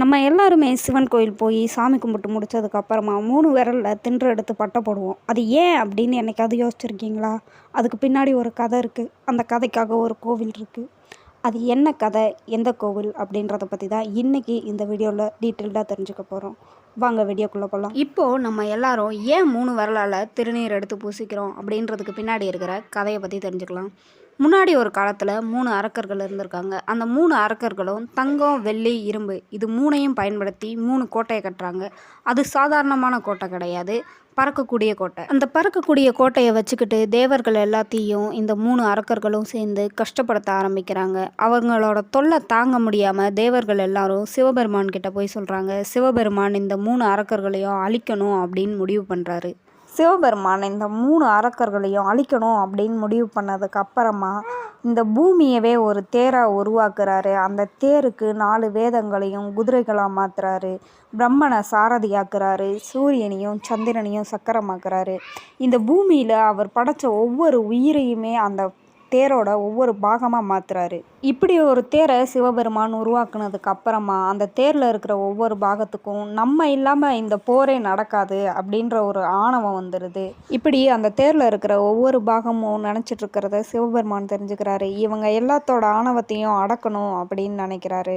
நம்ம எல்லாருமே சிவன் கோயில் போய் சாமி கும்பிட்டு முடிச்சதுக்கப்புறமா மூணு விரலில் தின்று எடுத்து பட்டை போடுவோம். அது ஏன் அப்படின்னு என்னைக்காவது யோசிச்சிருக்கீங்களா? அதுக்கு பின்னாடி ஒரு கதை இருக்குது அந்த கதைக்காக ஒரு கோவில் இருக்குது அது என்ன கதை? எந்த கோவில்? அப்படின்றத பற்றி தான் இன்றைக்கி இந்த வீடியோவில் டீட்டெயில்டாக தெரிஞ்சுக்க போகிறோம் வாங்க வீடியோக்குள்ளே போகலாம் இப்போது நம்ம எல்லாரும் ஏன் மூணு விரலால் திருநீர் எடுத்து பூசிக்கிறோம் அப்படின்றதுக்கு பின்னாடி இருக்கிற கதையை பற்றி தெரிஞ்சுக்கலாம். முன்னாடி ஒரு காலத்தில் மூணு அரக்கர்கள் இருந்திருக்காங்க. அந்த மூணு அரக்கர்களும் தங்கம் வெள்ளி இரும்பு இது மூணையும் பயன்படுத்தி மூணு கோட்டையை கட்டுறாங்க. அது சாதாரணமான கோட்டை கிடையாது. பறக்கக்கூடிய கோட்டை. அந்த பறக்கக்கூடிய கோட்டையை வச்சுக்கிட்டு தேவர்கள் எல்லாத்தையும் இந்த மூணு அரக்கர்களும் சேர்ந்து கஷ்டப்படுத்த ஆரம்பிக்கிறாங்க. அவங்களோட தொல்லை தாங்க முடியாமல் தேவர்கள் எல்லாரும் சிவபெருமான் கிட்ட போய் சொல்கிறாங்க சிவபெருமான் இந்த மூணு அரக்கர்களையும் அழிக்கணும் அப்படின்னு முடிவு பண்ணுறாரு சிவபெருமான் இந்த மூணு அரக்கர்களையும் அழிக்கணும் அப்படின்னு முடிவு பண்ணதுக்கு அப்புறமா இந்த பூமியவே ஒரு தேராக உருவாக்குறாரு. அந்த தேருக்கு நாலு வேதங்களையும் குதிரைகளாக மாற்றுறாரு பிரம்மனை சாரதியாக்குறாரு. சூரியனையும் சந்திரனையும் சக்கரமாக்குறாரு. இந்த பூமியில் அவர் படைத்த ஒவ்வொரு உயிரையுமே அந்த தேரோட ஒவ்வொரு பாகமாக மாற்றுறாரு இப்படி ஒரு தேரை சிவபெருமான் உருவாக்குனதுக்கு அப்புறமா அந்த தேரில் இருக்கிற ஒவ்வொரு பாகத்துக்கும் நம்ம இல்லாமல் இந்த போரே நடக்காது அப்படின்ற ஒரு ஆணவம் வந்துடுது இப்படி அந்த தேரில் இருக்கிற ஒவ்வொரு பாகமும் நினச்சிட்டு இருக்கிறத சிவபெருமான் தெரிஞ்சுக்கிறாரு. இவங்க எல்லாத்தோட ஆணவத்தையும் அடக்கணும் அப்படின்னு நினைக்கிறாரு.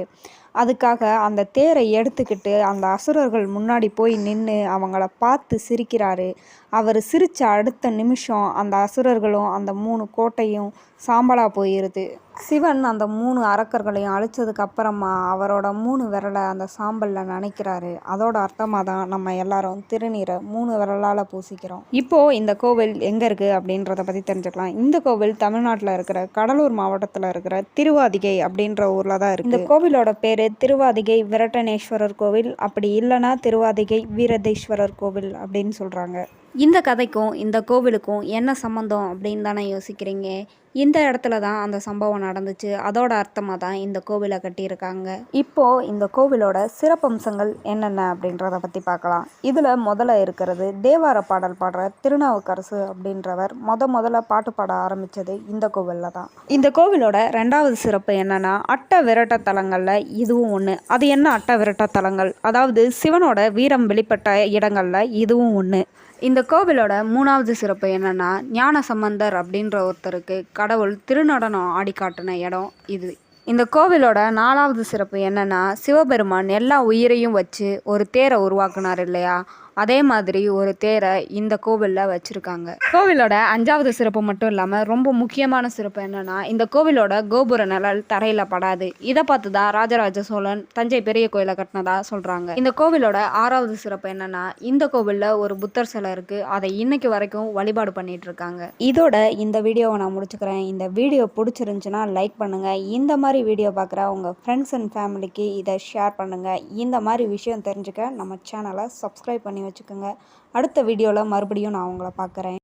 அதுக்காக அந்த தேரை எடுத்துக்கிட்டு அந்த அசுரர்கள் முன்னாடி போய் நின்று அவங்கள பார்த்து சிரிக்கிறாரு. அவர் சிரித்த அடுத்த நிமிஷம் அந்த அசுரர்களும் அந்த மூணு கோட்டையும் சாம்பலாக போயிடுது சிவன் அந்த மூணு அரக்கர்களையும் அழிச்சதுக்கப்புறமா அவரோட மூணு விரலை அந்த சாம்பலில் நினைக்கிறாரு. அதோட அர்த்தமாக தான் நம்ம எல்லாரும் திருநீரை மூணு விரலால் பூசிக்கிறோம். இப்போது இந்த கோவில் எங்கே இருக்குது அப்படின்றத பற்றி தெரிஞ்சுக்கலாம். இந்த கோவில் தமிழ்நாட்டில் இருக்கிற கடலூர் மாவட்டத்தில் இருக்கிற திருவாதிகை அப்படின்ற ஊரில் தான் இருக்குது இந்த கோவிலோட பேர் திருவாதிகை விரட்டனேஸ்வரர் கோவில். அப்படி இல்லைன்னா திருவாதிகை வீரதேஸ்வரர் கோவில் அப்படின்னு சொல்கிறாங்க இந்த கதைக்கும் இந்த கோவிலுக்கும் என்ன சம்மந்தம் அப்படின்னு தானே யோசிக்கிறீங்க? இந்த இடத்துல தான் அந்த சம்பவம் நடந்துச்சு. அதோட அர்த்தமாக தான் இந்த கோவிலை கட்டியிருக்காங்க. இப்போது இந்த கோவிலோட சிறப்பம்சங்கள் என்னென்ன அப்படின்றத பற்றி பார்க்கலாம். இதில் முதல்ல இருக்கிறது தேவார பாடல் பாடுற திருநாவுக்கரசு அப்படின்றவர் முத முதல்ல பாட்டு பாட ஆரம்பித்தது இந்த கோவிலில் தான். இந்த கோவிலோட ரெண்டாவது சிறப்பு என்னென்னா அட்ட விரட்ட தலங்களில் இதுவும் ஒன்று அது என்ன அட்ட விரட்ட தலங்கள்? அதாவது சிவனோட வீரம் வெளிப்பட்ட இடங்களில் இதுவும் ஒன்று இந்த கோவிலோட மூணாவது சிறப்பு என்னென்னா ஞான சம்பந்தர் அப்படின்ற ஒருத்தருக்கு கடவுள் திருநடனம் ஆடி காட்டின இடம் இது. இந்த கோவிலோட நாலாவது சிறப்பு என்னென்னா சிவபெருமான் எல்லா உயிரையும் வச்சு ஒரு தேரை உருவாக்குனார் இல்லையா? அதே மாதிரி ஒரு தேரை இந்த கோவிலில் வச்சுருக்காங்க. கோவிலோட அஞ்சாவது சிறப்பு மட்டும் இல்லாமல் ரொம்ப முக்கியமான சிறப்பு என்னென்னா இந்த கோவிலோட கோபுர நிழல் தரையில் படாது. இதை பார்த்து தான் ராஜராஜ சோழன் தஞ்சை பெரிய கோயிலை கட்டினதா சொல்கிறாங்க இந்த கோவிலோட ஆறாவது சிறப்பு என்னென்னா இந்த கோவிலில் ஒரு புத்தர் சிலை இருக்குது அதை இன்னைக்கு வரைக்கும் வழிபாடு பண்ணிட்டு இருக்காங்க. இதோட இந்த வீடியோவை நான் முடிச்சுக்கிறேன். இந்த வீடியோ பிடிச்சிருந்துச்சுன்னா லைக் பண்ணுங்கள் இந்த மாதிரி வீடியோ பார்க்குற உங்கள் ஃப்ரெண்ட்ஸ் அண்ட் ஃபேமிலிக்கு இதை ஷேர் பண்ணுங்கள் இந்த மாதிரி விஷயம் தெரிஞ்சுக்க நம்ம சேனலை சப்ஸ்கிரைப் பண்ணி வச்சுக்கோங்க. அடுத்த வீடியோவில் மறுபடியும் நான் உங்களை பார்க்குறேன்.